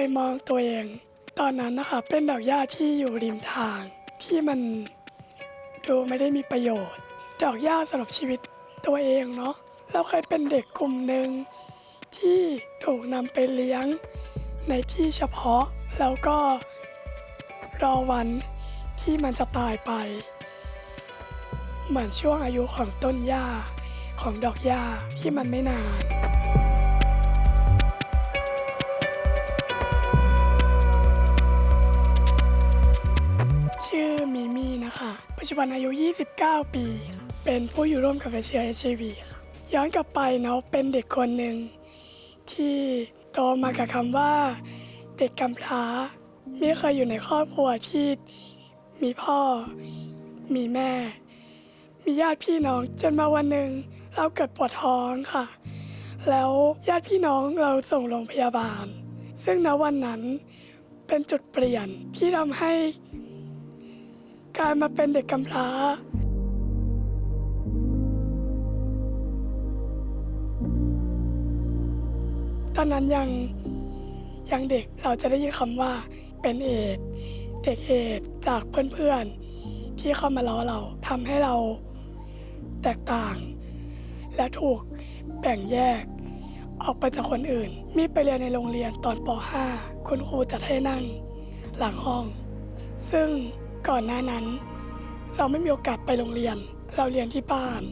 ยมองตัวเอง ตอนนั้นนะคะเป็นดอกหญ้าที่อยู่ริมทาง ที่มันดูไม่ได้มีประโยชน์ ดอกหญ้าสำหรับชีวิตตัวเองเนาะเราเคยเป็นเด็กกลุ่มหนึ่งที่ถูกนำไปเลี้ยงในที่เฉพาะแล้วก็รอวันที่มันจะตายไป เหมือนช่วงอายุของต้นหญ้าของดอกหญ้าที่มันไม่นาน จุบันอายุ 29 ปี เป็นผู้อยู่ร่วมกับเชื้อ HIV ย้อนกลับไปเนาะเป็นเด็กคนหนึ่งที่โตมากับคำว่า เด็กกำพร้า ไม่เคยอยู่ในครอบครัวที่มีพ่อ มีแม่ มีญาติพี่น้องจนมาวันหนึ่งเราเกิดปวดท้องค่ะ แล้วญาติพี่น้องเราส่งโรงพยาบาล ซึ่งณวันนั้นเป็นจุดเปลี่ยนที่ทำให้ การมาเป็นเด็กกำพร้าตอนนั้นยังยังเด็กเราจะได้ยินคำว่าเป็นเอดเด็กเอดจากเพื่อนๆ ที่เข้ามาล้อเราทำให้เราแตกต่าง และถูกแบ่งแยก ออกไปจากคนอื่น มีไปเรียนในโรงเรียนตอนป .5 คุณครูจัดให้นั่งหลังห้อง ซึ่ง ก่อนหน้านั้น เราไม่มีโอกาสไปโรงเรียน เราเรียนที่บ้าน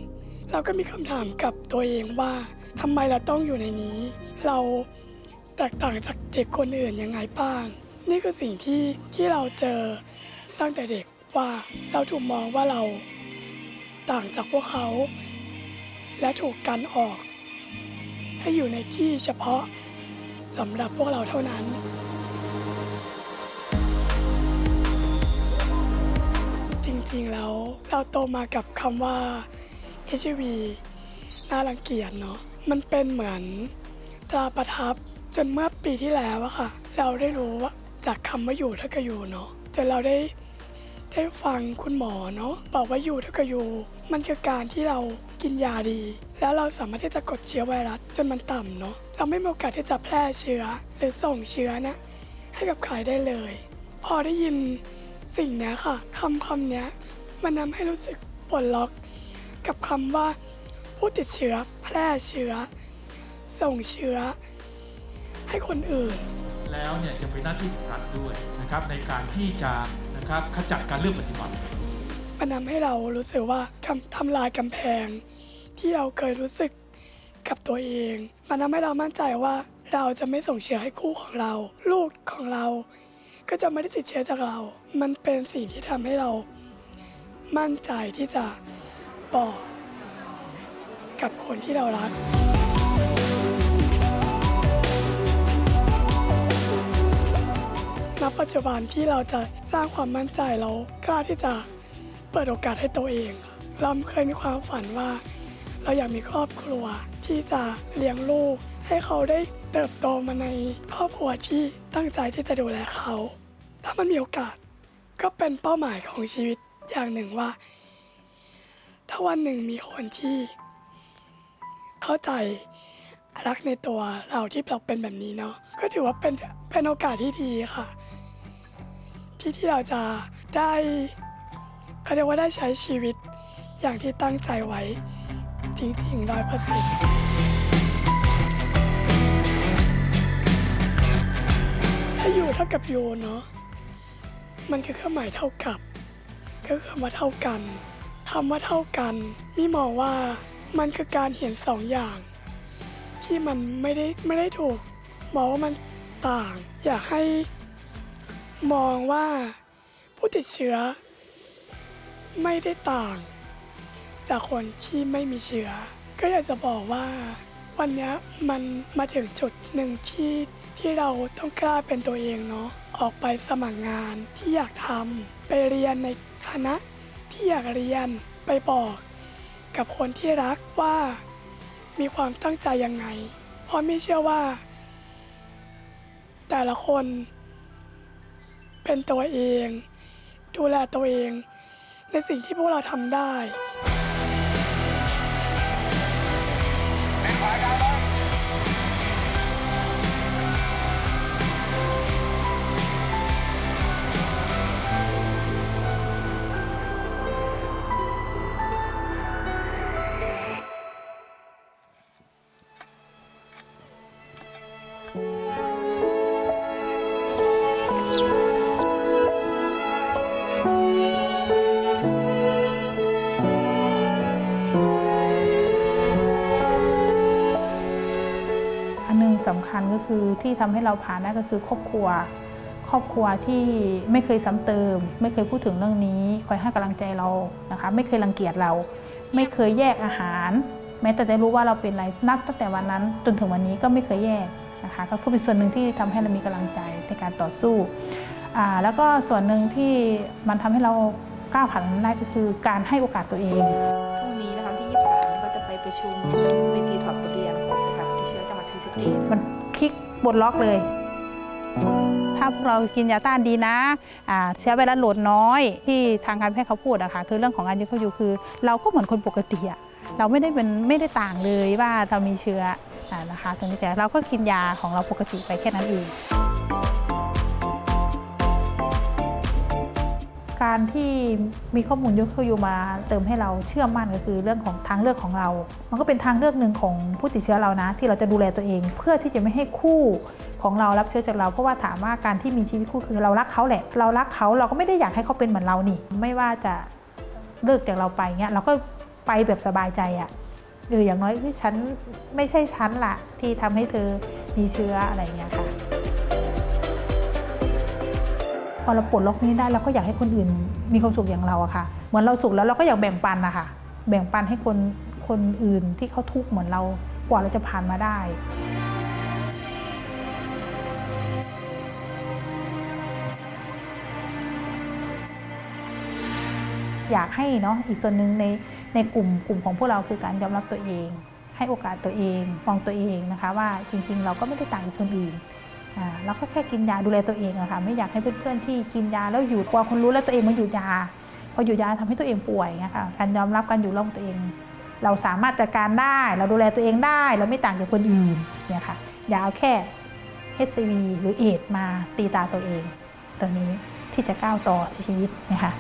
เราก็มีคำถามกับตัวเองว่าทำไมเราต้องอยู่ในนี้ เราแตกต่างจากเด็กคนอื่นยังไงบ้าง นี่คือสิ่งที่ที่เราเจอตั้งแต่เด็กว่าเราถูกมองว่าเราต่างจากพวกเขา และถูกกันออก ให้อยู่ในที่เฉพาะสำหรับพวกเราเท่านั้น เราโตมากับคำว่า HIV น่ารังเกียจเนาะมันเป็นเหมือนตราประทับจนเมื่อปีที่แล้วอะค่ะ เราได้รู้ว่าจากคำว่าอยู่เท่ากับอยู่เนาะจนเราได้ได้ฟังคุณหมอเนาะบอกว่าอยู่เท่ากับอยู่ มันคือการที่เรากินยาดี แล้วเราสามารถที่จะกดเชื้อไวรัสจนมันต่ำเนาะเราไม่มีโอกาสที่จะแพร่เชื้อหรือส่งเชื้อนะให้กับใครได้เลย พอได้ยินสิ่งนี้ค่ะคำคำนี้ มันทำให้รู้สึกปลดล็อก กับคำว่าผู้ติดเชื้อแพร่เชื้อ ส่งเชื้อ ให้คนอื่น แล้วเนี่ยยังเป็นหน้าที่ของรัฐด้วยนะครับ ในการที่จะนะครับขจัดการเลือกปฏิบัติ มันทำให้เรารู้สึกว่าคำทำลายกำแพง ที่เราเคยรู้สึกกับตัวเอง มันทำให้เรามั่นใจว่าเราจะไม่ส่งเชื้อให้คู่ของเรา ลูกของเรา ก็จะไม่ได้ติดเชื้อจากเรา มันเป็นสิ่งที่ทำให้เรา มั่นใจที่จะบอกกับคนที่เรารัก ณ ปัจจุบันที่เราจะสร้างความมั่นใจเรากล้าที่จะเปิดโอกาสให้ตัวเอง เราเคยมีความฝันว่า เราอยากมีครอบครัวที่จะเลี้ยงลูก ให้เขาได้เติบโตมาในครอบครัวที่ตั้งใจที่จะดูแลเขา ถ้ามันมีโอกาส ก็เป็นเป้าหมายของชีวิต อย่างหนึ่งว่า ถ้าวันหนึ่งมีคนที่ เข้าใจรักในตัวเราที่เราเป็นแบบนี้เนาะก็ถือว่าเป็นเป็นโอกาสที่ดีค่ะ ที่ที่เราจะได้เขาเรียกว่าได้ใช้ชีวิตอย่างที่ตั้งใจไว้ จริงๆร้อยเปอร์เซ็นต์ถ้าอยู่เท่ากับอยู่เนาะมันคือเครื่องหมายเท่ากับ ก็คือคำว่าเท่ากันคำว่าเท่ากัน นี่มองว่ามันคือการเห็นสองอย่าง ที่มันไม่ได้ไม่ได้ถูกมองว่ามันต่าง อยากให้มองว่าผู้ติดเชื้อ ไม่ได้ต่าง จากคนที่ไม่มีเชื้อ ก็อยากจะบอกว่าวันนี้มันมาถึงจุดหนึ่งที่ที่เราต้องกล้าเป็นตัวเองเนาะออกไปสมัครงานที่อยากทำไปเรียนใน คณะที่อยากเรียนไปบอกกับคนที่รักว่า มีความตั้งใจยังไง เพราะไม่เชื่อว่า แต่ละคน เป็นตัวเอง ดูแลตัวเอง ในสิ่งที่พวกเราทำได้ สำคัญก็คือที่ทำให้เราผ่านได้ก็คือครอบครัว ครอบครัวที่ไม่เคยซ้ำเติม ไม่เคยพูดถึงเรื่องนี้ คอยให้กำลังใจเรานะคะไม่เคยรังเกียจเรา ไม่เคยแยกอาหาร แม้แต่จะรู้ว่าเราเป็นอะไรนับตั้งแต่วันนั้นจนถึงวันนี้ก็ไม่เคยแยกนะคะก็คือเป็นส่วนหนึ่งที่ทำให้เรามีกำลังใจในการต่อสู้อ่าแล้วก็ส่วนหนึ่งที่มันทำให้เราก้าวผ่านได้ก็คือการให้โอกาสตัวเองพรุ่งนี้นะคะที่ 23 ก็จะไปประชุม มันคลิกบนล็อกเลย ถ้าเรากินยาต้านดีนะอ่าใช้เวลาโหลดน้อยที่ทางการแพทย์เขาพูดอะค่ะคือเรื่องของการยึดเขาอยู่คือ เราก็เหมือนคนปกติอะเราไม่ได้เป็นไม่ได้ต่างเลยว่าเรามีเชื้อนะคะตรงนี้แต่เราก็กินยาของเราปกติไปแค่นั้นเอง การที่มีข้อมูลยกเข้าอยู่มาเติมให้เราเชื่อมั่นก็คือเรื่องของทางเลือกของเรา มันก็เป็นทางเลือกหนึ่งของผู้ติดเชื้อเรานะ ที่เราจะดูแลตัวเอง เพื่อที่จะไม่ให้คู่ของเรารับเชื้อจากเรา เพราะว่าถามว่าการที่มีชีวิตคู่คือเรารักเขาแหละ เรารักเขาเราก็ไม่ได้อยากให้เขาเป็นเหมือนเรานี่ ไม่ว่าจะเลิกจากเราไปเงี้ยเราก็ไปแบบสบายใจอะเอออย่างน้อยที่ฉันไม่ใช่ฉันละที่ทำให้เธอมีเชื้ออะไรเงี้ยค่ะ พอเราปลดล็อกนี้ได้เราก็อยากให้คนอื่นมีความสุขอย่างเราอะค่ะ เหมือนเราสุขแล้วเราก็อยากแบ่งปันนะคะแบ่งปันให้คนคนอื่นที่เขาทุกข์เหมือนเรากว่าเราจะผ่านมาได้อยากให้เนาะอีกส่วนหนึ่งในในกลุ่มกลุ่มของพวกเราคือการยอมรับตัวเอง ให้โอกาสตัวเองมองตัวเองนะคะ ว่าจริงๆ เราก็ไม่ได้ต่างจากคนอื่น เราก็แค่กินยาดูแลตัวเองอะค่ะไม่อยากให้เพื่อนๆที่กินยาแล้วหยุดกลัวคนรู้แล้วตัวเองมาหยุดยาพอหยุดยาทำให้ตัวเองป่วยนะคะการยอมรับการอยู่ร่วมตัวเอง เราสามารถจัดการได้ เราดูแลตัวเองได้ เราไม่ต่างจากคนอื่นเนี่ยค่ะอย่าเอาแค่ HCV หรือเอดมาตีตาตัวเอง ตัวนี้ที่จะก้าวต่อชีวิตนะคะ